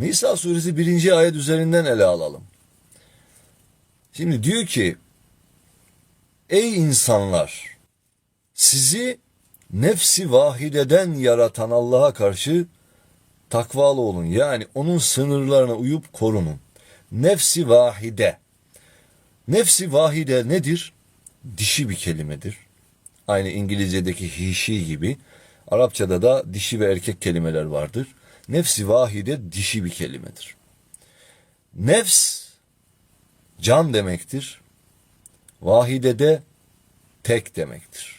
Nisa suresi birinci ayet üzerinden ele alalım. Şimdi diyor ki Ey insanlar sizi nefsi vahideden yaratan Allah'a karşı takvalı olun. Yani onun sınırlarına uyup korunun. Nefsi vahide. Nefsi vahide nedir? Dişi bir kelimedir. Aynı İngilizce'deki she gibi. Arapçada da dişi ve erkek kelimeler vardır. Nefsi vahide dişi bir kelimedir. Nefs can demektir. Vahide de tek demektir.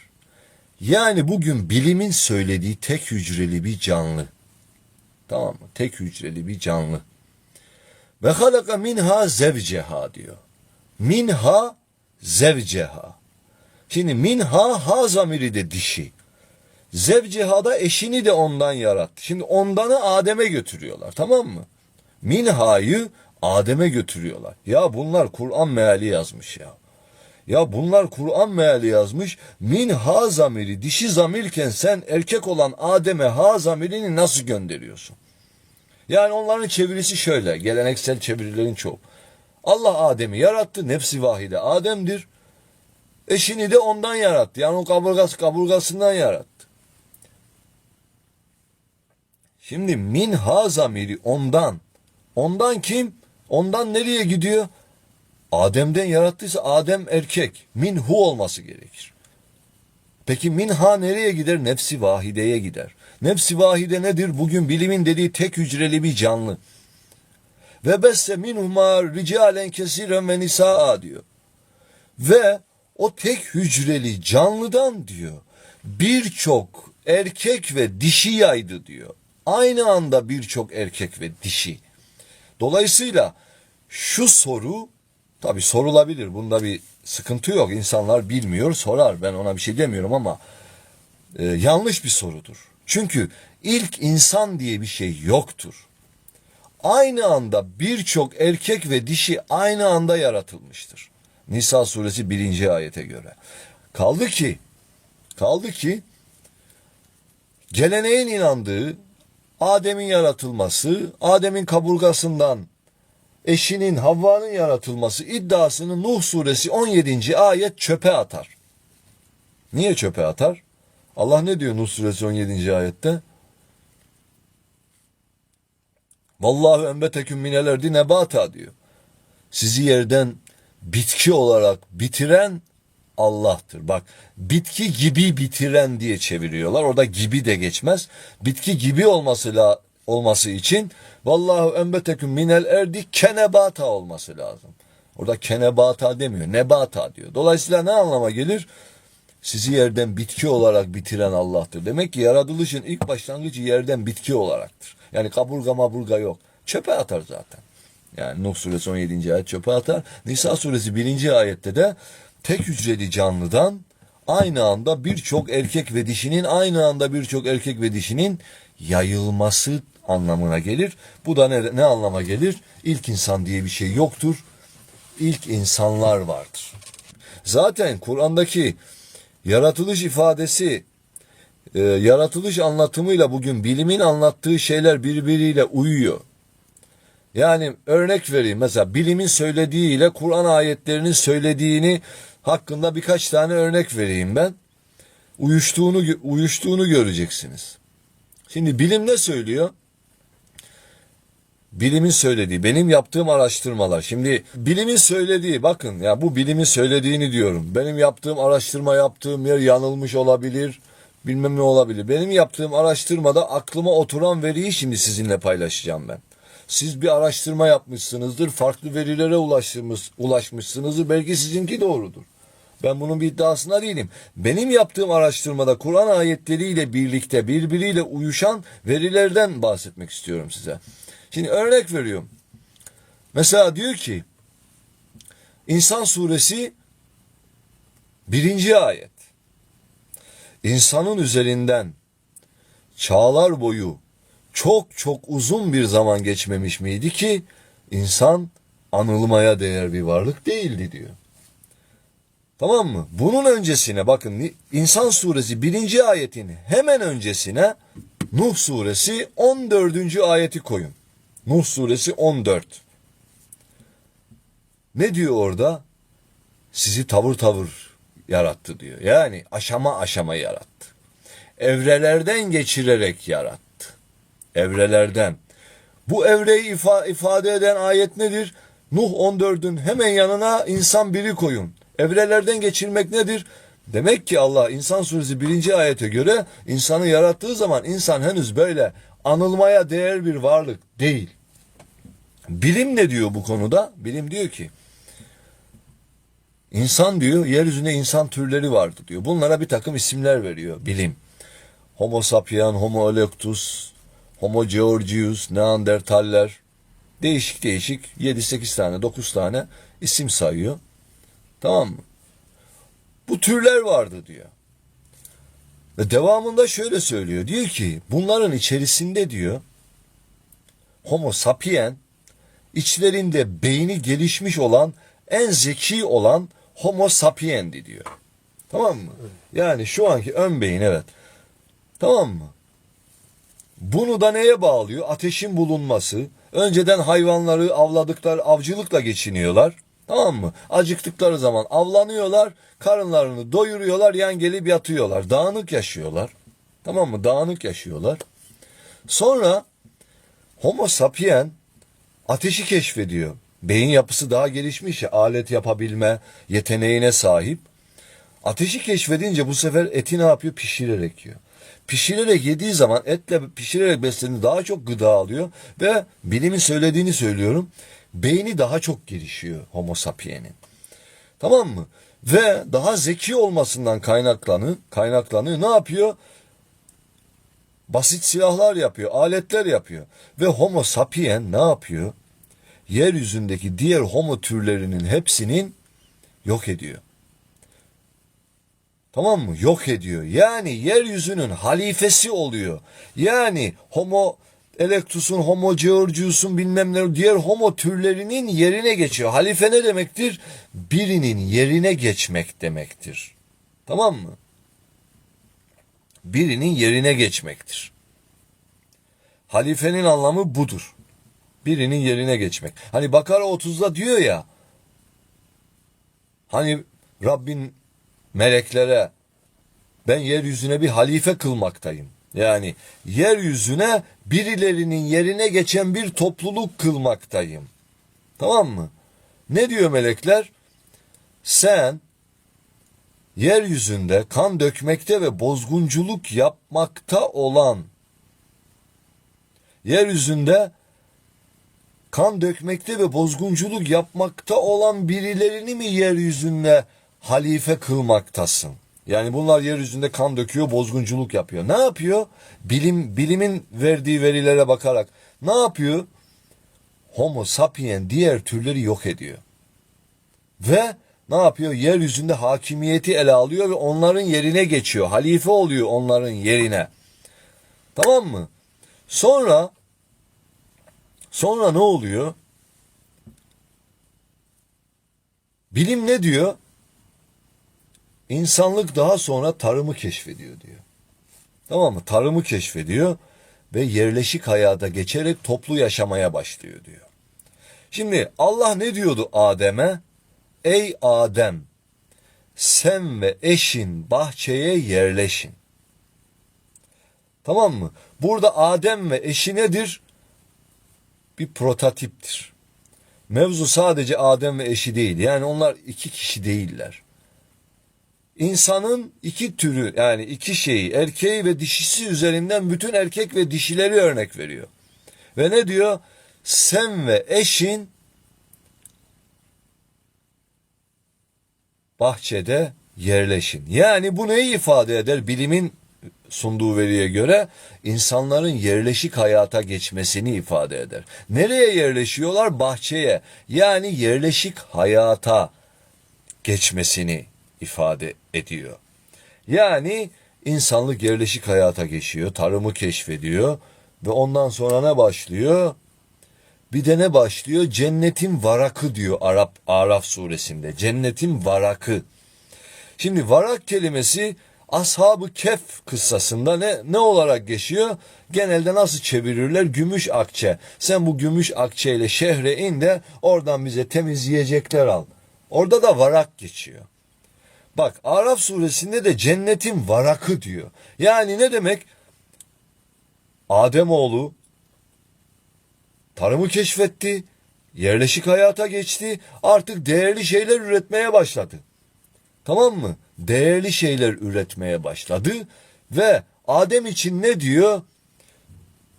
Yani bugün bilimin söylediği tek hücreli bir canlı. Tamam mı? Tek hücreli bir canlı. Ve halaka minha zevceha diyor. Minha zevceha. Şimdi minha ha zamiri de dişi. Zevceha da eşini de ondan yarattı. Şimdi ondanı Adem'e götürüyorlar tamam mı? Minha'yı Adem'e götürüyorlar. Ya bunlar Kur'an meali yazmış ya. Ya bunlar Kur'an meali yazmış. Min ha zamiri dişi zamirken sen erkek olan Adem'e ha zamirini nasıl gönderiyorsun? Yani onların çevirisi şöyle. Geleneksel çevirilerin çoğu. Allah Adem'i yarattı. Nefsi vahide Adem'dir. Eşini de ondan yarattı. Yani o kaburgası kaburgasından yarattı. Şimdi min ha zamiri ondan. Ondan kim? Ondan nereye gidiyor? Adem'den yarattıysa Adem erkek. Minhu olması gerekir. Peki minha nereye gider? Nefsi vahideye gider. Nefsi vahide nedir? Bugün bilimin dediği tek hücreli bir canlı. Ve besse minhuma ricalen kesiren ve nisaa diyor. Ve o tek hücreli canlıdan diyor birçok erkek ve dişi yaydı diyor. Aynı anda birçok erkek ve dişi. Dolayısıyla şu soru tabi sorulabilir. Bunda bir sıkıntı yok. İnsanlar bilmiyor sorar. Ben ona bir şey demiyorum ama e, yanlış bir sorudur. Çünkü ilk insan diye bir şey yoktur. Aynı anda birçok erkek ve dişi aynı anda yaratılmıştır. Nisa suresi birinci ayete göre. Kaldı ki, kaldı ki geleneğin inandığı Adem'in yaratılması, Adem'in kaburgasından eşinin Havva'nın yaratılması iddiasını Nuh suresi 17. ayet çöpe atar. Niye çöpe atar? Allah ne diyor Nuh suresi 17. ayette? Vallahu enbeteküm minel erdi nebata diyor. Sizi yerden bitki olarak bitiren Allah'tır. Bak bitki gibi bitiren diye çeviriyorlar. Orada gibi de geçmez. Bitki gibi olması olması için vallahu enbeteküm minel erdi kenebata olması lazım. Orada kenebata demiyor. Nebata diyor. Dolayısıyla ne anlama gelir? Sizi yerden bitki olarak bitiren Allah'tır. Demek ki yaratılışın ilk başlangıcı yerden bitki olaraktır. Yani kaburga maburga yok. Çöpe atar zaten. Yani Nuh suresi 17. ayet çöpe atar. Nisa suresi 1. ayette de tek hücreli canlıdan aynı anda birçok erkek ve dişinin aynı anda birçok erkek ve dişinin yayılması anlamına gelir. Bu da ne, ne anlama gelir? İlk insan diye bir şey yoktur. İlk insanlar vardır. Zaten Kur'an'daki yaratılış ifadesi e, yaratılış anlatımıyla bugün bilimin anlattığı şeyler birbiriyle uyuyor. Yani örnek vereyim mesela bilimin söylediği ile Kur'an ayetlerinin söylediğini hakkında birkaç tane örnek vereyim ben. Uyuştuğunu uyuştuğunu göreceksiniz. Şimdi bilim ne söylüyor? Bilimin söylediği, benim yaptığım araştırmalar. Şimdi bilimin söylediği, bakın ya bu bilimin söylediğini diyorum. Benim yaptığım araştırma yaptığım yer yanılmış olabilir, bilmem ne olabilir. Benim yaptığım araştırmada aklıma oturan veriyi şimdi sizinle paylaşacağım ben. Siz bir araştırma yapmışsınızdır, farklı verilere ulaşmış, ulaşmışsınızdır. Belki sizinki doğrudur. Ben bunun bir iddiasında değilim. Benim yaptığım araştırmada Kur'an ayetleriyle birlikte birbiriyle uyuşan verilerden bahsetmek istiyorum size. Şimdi örnek veriyorum. Mesela diyor ki İnsan suresi birinci ayet. İnsanın üzerinden çağlar boyu çok çok uzun bir zaman geçmemiş miydi ki insan anılmaya değer bir varlık değildi diyor. Tamam mı? Bunun öncesine bakın İnsan suresi birinci ayetin hemen öncesine Nuh suresi 14. ayeti koyun. Nuh suresi 14. Ne diyor orada? Sizi tavır tavır yarattı diyor. Yani aşama aşama yarattı. Evrelerden geçirerek yarattı. Evrelerden. Bu evreyi ifa ifade eden ayet nedir? Nuh 14'ün hemen yanına insan biri koyun. Evrelerden geçirmek nedir? Demek ki Allah insan suresi birinci ayete göre insanı yarattığı zaman insan henüz böyle anılmaya değer bir varlık değil. Bilim ne diyor bu konuda? Bilim diyor ki insan diyor yeryüzünde insan türleri vardı diyor. Bunlara bir takım isimler veriyor bilim. Homo sapien, Homo erectus, Homo georgius, Neandertaller değişik değişik 7-8 tane 9 tane isim sayıyor. Tamam mı? Bu türler vardı diyor. Ve devamında şöyle söylüyor. Diyor ki bunların içerisinde diyor Homo sapien içlerinde beyni gelişmiş olan en zeki olan Homo sapiendi diyor. Tamam mı? Yani şu anki ön beyin evet. Tamam mı? Bunu da neye bağlıyor? Ateşin bulunması. Önceden hayvanları avladıkları avcılıkla geçiniyorlar. Tamam mı? Acıktıkları zaman avlanıyorlar, karınlarını doyuruyorlar, yan gelip yatıyorlar. Dağınık yaşıyorlar. Tamam mı? Dağınık yaşıyorlar. Sonra Homo sapien ateşi keşfediyor. Beyin yapısı daha gelişmiş alet yapabilme yeteneğine sahip. Ateşi keşfedince bu sefer eti ne yapıyor? Pişirerek yiyor. Pişirerek yediği zaman etle pişirerek beslendiğinde daha çok gıda alıyor ve bilimin söylediğini söylüyorum. Beyni daha çok gelişiyor homo sapiens'in. Tamam mı? Ve daha zeki olmasından kaynaklanıyor, kaynaklanıyor. Ne yapıyor? Basit silahlar yapıyor, aletler yapıyor. Ve homo sapien ne yapıyor? Yeryüzündeki diğer homo türlerinin hepsinin yok ediyor. Tamam mı? Yok ediyor. Yani yeryüzünün halifesi oluyor. Yani homo electus'un, homo georgius'un bilmem ne diğer homo türlerinin yerine geçiyor. Halife ne demektir? Birinin yerine geçmek demektir. Tamam mı? Birinin yerine geçmektir. Halifenin anlamı budur. Birinin yerine geçmek. Hani Bakara 30'da diyor ya hani Rabbin meleklere ben yeryüzüne bir halife kılmaktayım. Yani yeryüzüne birilerinin yerine geçen bir topluluk kılmaktayım. Tamam mı? Ne diyor melekler? Sen yeryüzünde kan dökmekte ve bozgunculuk yapmakta olan yeryüzünde kan dökmekte ve bozgunculuk yapmakta olan birilerini mi yeryüzünde halife kılmaktasın? Yani bunlar yeryüzünde kan döküyor, bozgunculuk yapıyor. Ne yapıyor? Bilim bilimin verdiği verilere bakarak ne yapıyor? Homo sapien diğer türleri yok ediyor. Ve ne yapıyor? Yeryüzünde hakimiyeti ele alıyor ve onların yerine geçiyor. Halife oluyor onların yerine. Tamam mı? Sonra sonra ne oluyor? Bilim ne diyor? İnsanlık daha sonra tarımı keşfediyor diyor. Tamam mı? Tarımı keşfediyor ve yerleşik hayata geçerek toplu yaşamaya başlıyor diyor. Şimdi Allah ne diyordu Adem'e? Ey Adem sen ve eşin bahçeye yerleşin. Tamam mı? Burada Adem ve eşi nedir? Bir prototiptir. Mevzu sadece Adem ve eşi değil. Yani onlar iki kişi değiller. İnsanın iki türü yani iki şeyi erkeği ve dişisi üzerinden bütün erkek ve dişileri örnek veriyor. Ve ne diyor? Sen ve eşin bahçede yerleşin. Yani bu neyi ifade eder? Bilimin sunduğu veriye göre insanların yerleşik hayata geçmesini ifade eder. Nereye yerleşiyorlar? Bahçeye. Yani yerleşik hayata geçmesini ifade ediyor. Yani insanlık yerleşik hayata geçiyor, tarımı keşfediyor ve ondan sonra ne başlıyor? Bir de ne başlıyor? Cennetin varakı diyor Arap Araf suresinde. Cennetin varakı. Şimdi varak kelimesi Ashab-ı Kef kıssasında ne, ne olarak geçiyor? Genelde nasıl çevirirler? Gümüş akçe. Sen bu gümüş akçe ile şehre in de oradan bize temiz yiyecekler al. Orada da varak geçiyor. Bak Araf suresinde de cennetin varakı diyor. Yani ne demek? Ademoğlu tarımı keşfetti, yerleşik hayata geçti, artık değerli şeyler üretmeye başladı. Tamam mı? Değerli şeyler üretmeye başladı ve Adem için ne diyor?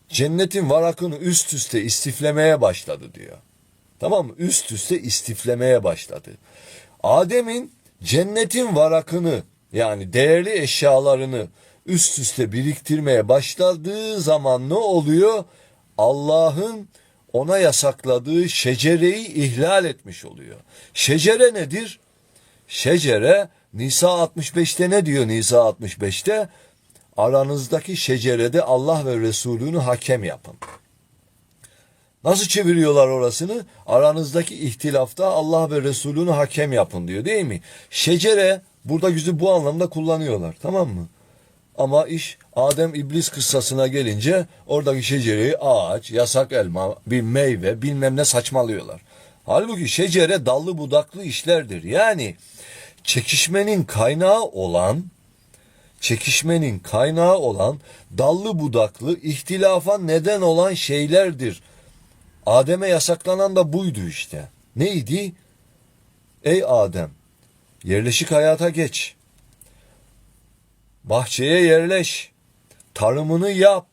Cennetin varakını üst üste istiflemeye başladı diyor. Tamam mı? Üst üste istiflemeye başladı. Adem'in cennetin varakını yani değerli eşyalarını üst üste biriktirmeye başladığı zaman ne oluyor? Allah'ın ona yasakladığı şecereyi ihlal etmiş oluyor. Şecere nedir? Şecere Nisa 65'te ne diyor Nisa 65'te? Aranızdaki şecerede Allah ve Resulünü hakem yapın. Nasıl çeviriyorlar orasını? Aranızdaki ihtilafta Allah ve Resulünü hakem yapın diyor değil mi? Şecere burada yüzü bu anlamda kullanıyorlar tamam mı? Ama iş Adem İblis kıssasına gelince oradaki şecereyi ağaç, yasak elma, bir meyve bilmem ne saçmalıyorlar. Halbuki şecere dallı budaklı işlerdir. Yani çekişmenin kaynağı olan çekişmenin kaynağı olan dallı budaklı ihtilafa neden olan şeylerdir. Adem'e yasaklanan da buydu işte. Neydi? Ey Adem, yerleşik hayata geç. Bahçeye yerleş. Tarımını yap.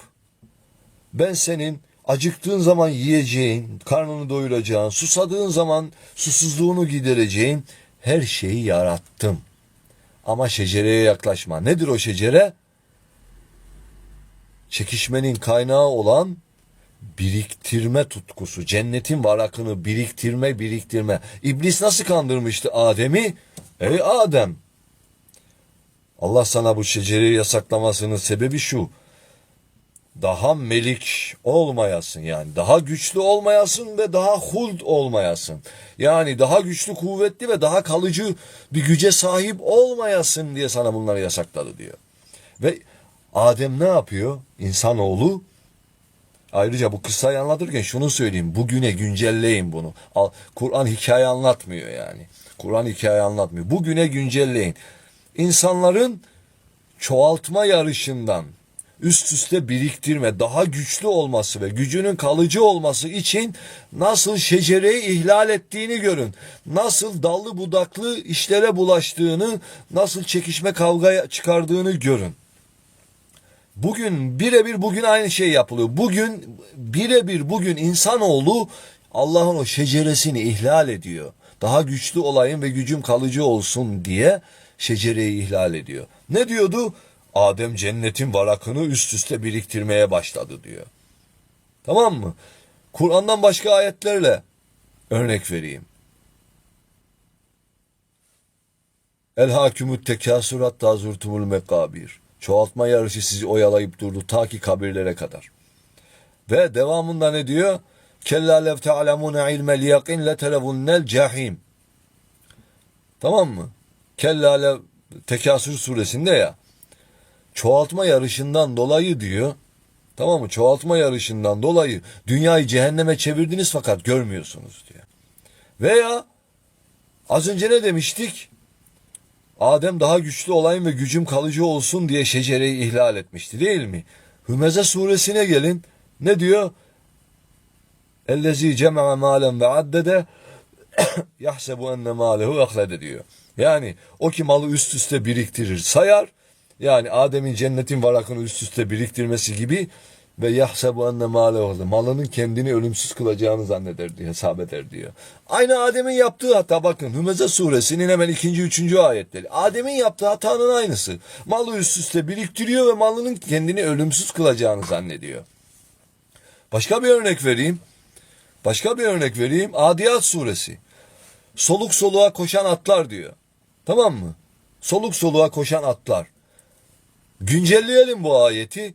Ben senin acıktığın zaman yiyeceğin, karnını doyuracağın, susadığın zaman susuzluğunu gidereceğin her şeyi yarattım. Ama şecereye yaklaşma. Nedir o şecere? Çekişmenin kaynağı olan biriktirme tutkusu, cennetin varakını biriktirme, biriktirme. İblis nasıl kandırmıştı Adem'i? Ey Adem, Allah sana bu şecereyi yasaklamasının sebebi şu. Daha melik olmayasın yani. Daha güçlü olmayasın ve daha huld olmayasın. Yani daha güçlü, kuvvetli ve daha kalıcı bir güce sahip olmayasın diye sana bunları yasakladı diyor. Ve Adem ne yapıyor? İnsanoğlu Ayrıca bu kıssayı anlatırken şunu söyleyeyim. Bugüne güncelleyin bunu. Kur'an hikaye anlatmıyor yani. Kur'an hikaye anlatmıyor. Bugüne güncelleyin. İnsanların çoğaltma yarışından üst üste biriktirme, daha güçlü olması ve gücünün kalıcı olması için nasıl şecereyi ihlal ettiğini görün. Nasıl dallı budaklı işlere bulaştığını, nasıl çekişme kavga çıkardığını görün. Bugün birebir bugün aynı şey yapılıyor. Bugün birebir bugün insanoğlu Allah'ın o şeceresini ihlal ediyor. Daha güçlü olayım ve gücüm kalıcı olsun diye şecereyi ihlal ediyor. Ne diyordu? Adem cennetin varakını üst üste biriktirmeye başladı diyor. Tamam mı? Kur'an'dan başka ayetlerle örnek vereyim. El hakimut tekasurat tazurtumul mekabir. Çoğaltma yarışı sizi oyalayıp durdu ta ki kabirlere kadar. Ve devamında ne diyor? Kella lev te'alemune ilmel yakin letelevunnel cahim. Tamam mı? Kella lev Tekasür suresinde ya. Çoğaltma yarışından dolayı diyor. Tamam mı? Çoğaltma yarışından dolayı dünyayı cehenneme çevirdiniz fakat görmüyorsunuz diyor. Veya az önce ne demiştik? Adem daha güçlü olayım ve gücüm kalıcı olsun diye şecereyi ihlal etmişti değil mi? Hümeze suresine gelin. Ne diyor? Ellezi cema'a malen ve addede yahsebu enne malehu ahlede diyor. Yani o ki malı üst üste biriktirir, sayar. Yani Adem'in cennetin varakını üst üste biriktirmesi gibi ve yahsebu enne malehu malının kendini ölümsüz kılacağını zanneder diye hesap eder diyor. Aynı Adem'in yaptığı hata bakın Hümeze suresinin hemen ikinci üçüncü ayetleri. Adem'in yaptığı hatanın aynısı. Malı üst üste biriktiriyor ve malının kendini ölümsüz kılacağını zannediyor. Başka bir örnek vereyim. Başka bir örnek vereyim. Adiyat suresi. Soluk soluğa koşan atlar diyor. Tamam mı? Soluk soluğa koşan atlar. Güncelleyelim bu ayeti.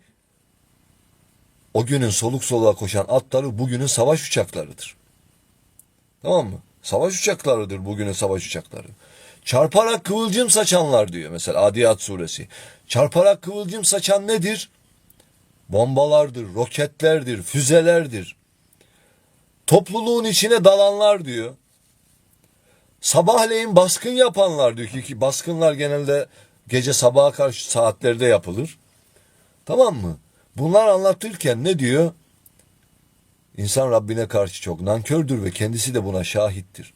O günün soluk soluğa koşan atları bugünün savaş uçaklarıdır. Tamam mı? Savaş uçaklarıdır bugünün savaş uçakları. Çarparak kıvılcım saçanlar diyor mesela Adiyat suresi. Çarparak kıvılcım saçan nedir? Bombalardır, roketlerdir, füzelerdir. Topluluğun içine dalanlar diyor. Sabahleyin baskın yapanlar diyor ki, ki baskınlar genelde gece sabaha karşı saatlerde yapılır. Tamam mı? Bunlar anlatırken ne diyor? İnsan Rabbine karşı çok nankördür ve kendisi de buna şahittir.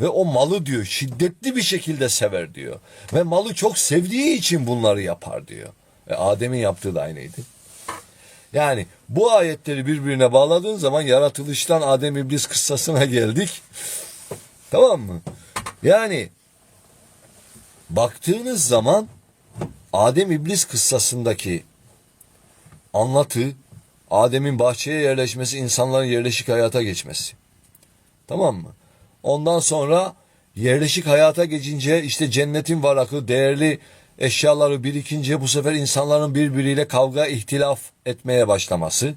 Ve o malı diyor şiddetli bir şekilde sever diyor. Ve malı çok sevdiği için bunları yapar diyor. E Adem'in yaptığı da aynıydı. Yani bu ayetleri birbirine bağladığın zaman yaratılıştan Adem İblis kıssasına geldik. Tamam mı? Yani baktığınız zaman Adem İblis kıssasındaki anlatı Adem'in bahçeye yerleşmesi, insanların yerleşik hayata geçmesi. Tamam mı? Ondan sonra yerleşik hayata geçince işte cennetin varakı, değerli eşyaları birikince bu sefer insanların birbiriyle kavga, ihtilaf etmeye başlaması.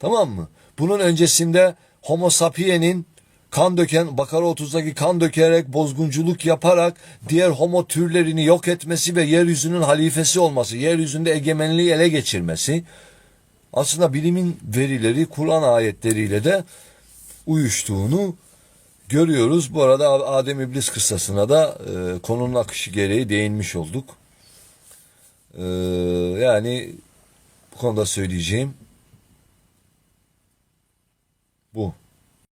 Tamam mı? Bunun öncesinde Homo sapiens'in kan döken, Bakara 30'daki kan dökerek, bozgunculuk yaparak diğer homo türlerini yok etmesi ve yeryüzünün halifesi olması, yeryüzünde egemenliği ele geçirmesi. Aslında bilimin verileri Kur'an ayetleriyle de uyuştuğunu görüyoruz. Bu arada Adem İblis kıssasına da e, konunun akışı gereği değinmiş olduk. E, yani bu konuda söyleyeceğim bu.